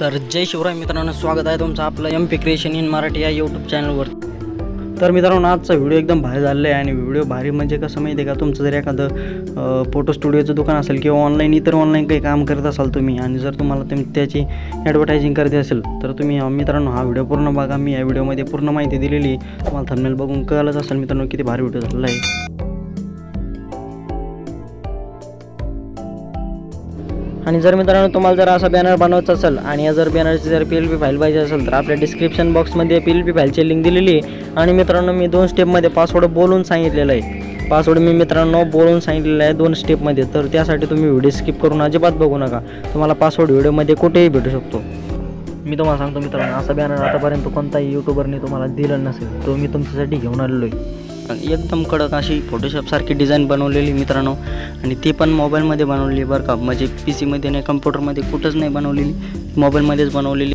तर जय शिवराय मित्रांनो स्वागत आहे तुमचं आपलं M P creation in Marathi या यूट्यूब चॅनलवर तर मित्रांनो आजचा व्हिडिओ एकदम भारी झालेला आहे आणि व्हिडिओ भारी म्हणजे कसं माहिती आहे का? तुमचं जर एखादं फोटो स्टुडिओचं दुकान असेल किंवा ऑनलाईन इतर ऑनलाईन काही काम करत असाल तुम्ही आणि जर तुम्हाला तुम्ही त्याची ॲडव्हर्टायझिंग करते असेल तर तुम्ही मित्रांनो हा व्हिडिओ पूर्ण बघा. मी या व्हिडिओमध्ये पूर्ण माहिती दिलेली आहे. तुम्हाला थंबनेल बघून कळलंच असेल मित्रांनो किती भारी व्हिडिओ झालेला आहे. आणि जर मित्रांनो तुम्हाला जर असा बॅनर बनवायचा असेल आणि या जर बॅनरची जर पी एल पी फाईल पाहिजे असेल तर आपल्या डिस्क्रिप्शन बॉक्समध्ये पी एल पी फाईलची लिंक दिलेली आहे. आणि मित्रांनो मी दोन स्टेपमध्ये पासवर्ड बोलून सांगितलेलं आहे. पासवर्ड मी मित्रांनो बोलून सांगितलेलं आहे दोन स्टेपमध्ये तर त्यासाठी तुम्ही व्हिडिओ स्किप करून अजिबात बघू नका. तुम्हाला पासवर्ड व्हिडिओमध्ये कुठेही भेटू शकतो. मी तुम्हाला सांगतो मित्रांनो असा बॅनर आतापर्यंत कोणताही यूट्यूबरने तुम्हाला दिलं नसेल. तो मी तुमच्यासाठी घेऊन आलेलो आहे. एकदम कडक अशी फोटोशॉपसारखी डिझाईन बनवलेली मित्रांनो. आणि ती पण मोबाईलमध्ये बनवलेली बरं का. म्हणजे पी सीमध्ये नाही कम्प्युटरमध्ये कुठंच नाही बनवलेली. मोबाईलमध्येच बनवलेली.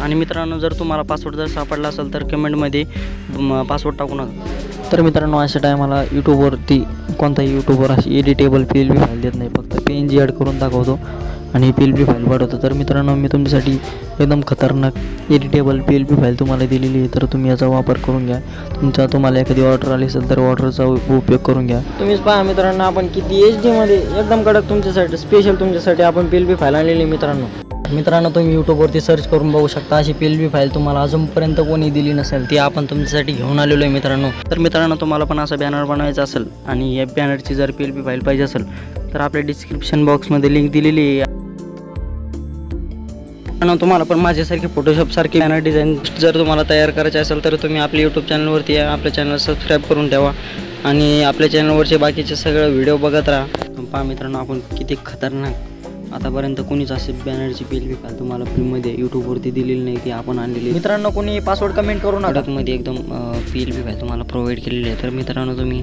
आणि मित्रांनो जर तुम्हाला पासवर्ड जर सापडला असेल तर कमेंटमध्ये पासवर्ड टाकू नका. तर मित्रांनो अशा टायमाला यूट्यूबवरती कोणताही यूट्यूबवर अशी editable P L B file देत नाही. फक्त पी एन जी ॲड करून दाखवतो. आणि पी एल बी फाईल वाढवतो. तर मित्रांनो मी तुमच्यासाठी एकदम खतरनाक editable P L B file तुम्हाला दिलेली आहे. तर तुम्ही याचा वापर करून घ्या. तुमचा तुम्हाला एखादी ऑर्डर आली असेल तर ऑर्डरचा उपयोग करून घ्या. तुम्हीच पहा मित्रांनो आपण किती एच डीमध्ये एकदम कडक तुमच्यासाठी स्पेशल तुमच्यासाठी आपण पी एल बी फाईल आणलेली आहे मित्रांनो. मित्रांनो तुम्ही यूट्यूबवरती सर्च करून बघू शकता अशी पी एल बी फाईल तुम्हाला अजूनपर्यंत कोणी दिली नसेल ती आपण तुमच्यासाठी घेऊन आलेलो आहे मित्रांनो. तर मित्रांनो तुम्हाला पण असा बॅनर बनवायचा असेल आणि या बॅनरची जर पी एल बी फाईल पाहिजे असेल तर आपल्या डिस्क्रिप्शन बॉक्समध्ये लिंक दिलेली आहे. तुम्हाला पण माझ्यासारखी फोटोशॉपसारखी बॅनर डिझाईन जर तुम्हाला तयार करायचे असेल तर तुम्ही आपल्या यूट्यूब चॅनलवरती या आपल्या चॅनल सबस्क्राईब करून ठेवा. आणि आपल्या चॅनलवरचे बाकीचे सगळं व्हिडिओ बघत राहा. पहा मित्रांनो आपण किती खतरनाक. आतापर्यंत कोणीच असे बॅनरची पी एल बी फाईल तुम्हाला फ्रीमध्ये यूट्यूबवरती दिलेली नाही ती आपण आणलेली. मित्रांनो कोणी पासवर्ड कमेंट करू नका. मध्ये एकदम पी एल बी तुम्हाला प्रोव्हाइड केलेली आहे. तर मित्रांनो तुम्ही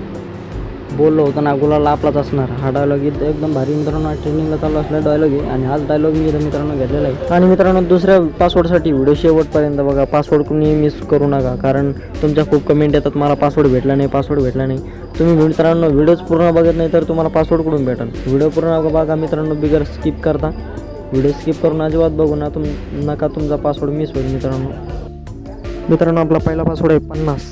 बोललो होतो ना गुलाला आपलाच असणार. हा डायलॉग इथं एकदम भारी मित्रांनो ट्रेनिंगला चालू असलेला डायलॉग आहे. आणि हाच डायलॉग मी इथं मित्रांनो घेतलेला आहे. आणि मित्रांनो दुसऱ्या पासवर्डसाठी व्हिडिओ शेवटपर्यंत बघा. पासवर्ड कुणी मिस करू नका. कारण तुमच्या खूप कमेंट येतात मला पासवर्ड भेटला नाही पासवर्ड भेटला नाही. तुम्ही मित्रांनो व्हिडिओज पूर्ण बघत नाही तर तुम्हाला पासवर्ड कुठून भेटेल व्हिडिओ पूर्ण बघा मित्रांनो बिगर स्किप करता. व्हिडिओ स्किप करून अजिबात बघू ना तुम नका तुमचा पासवर्ड मिस होईल मित्रांनो. मित्रांनो आपला पहिला पासवर्ड आहे पन्नास.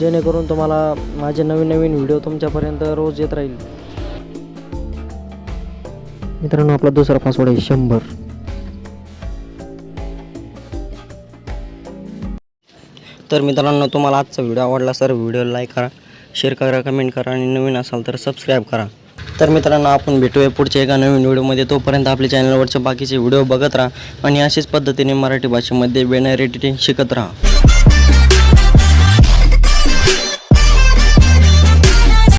जेणेकरून तुम्हाला माझे नवीन नवीन व्हिडिओ तुमच्यापर्यंत रोज येत राहील. मित्रांनो आपला दुसरा पासवर्ड आहे शंभर. तर मित्रांनो तुम्हाला आजचा व्हिडिओ आवडला सर व्हिडिओ लाईक करा शेअर करा कमेंट करा आणि नवीन असाल तर सबस्क्राईब करा. तर मित्रांनो आपण भेटूया पुढच्या एका नवीन व्हिडिओमध्ये. तोपर्यंत आपल्या चॅनलवरचे बाकीचे व्हिडिओ बघत राहा आणि अशाच पद्धतीने मराठी भाषेमध्ये बॅनर एडिटिंग शिकत राहा.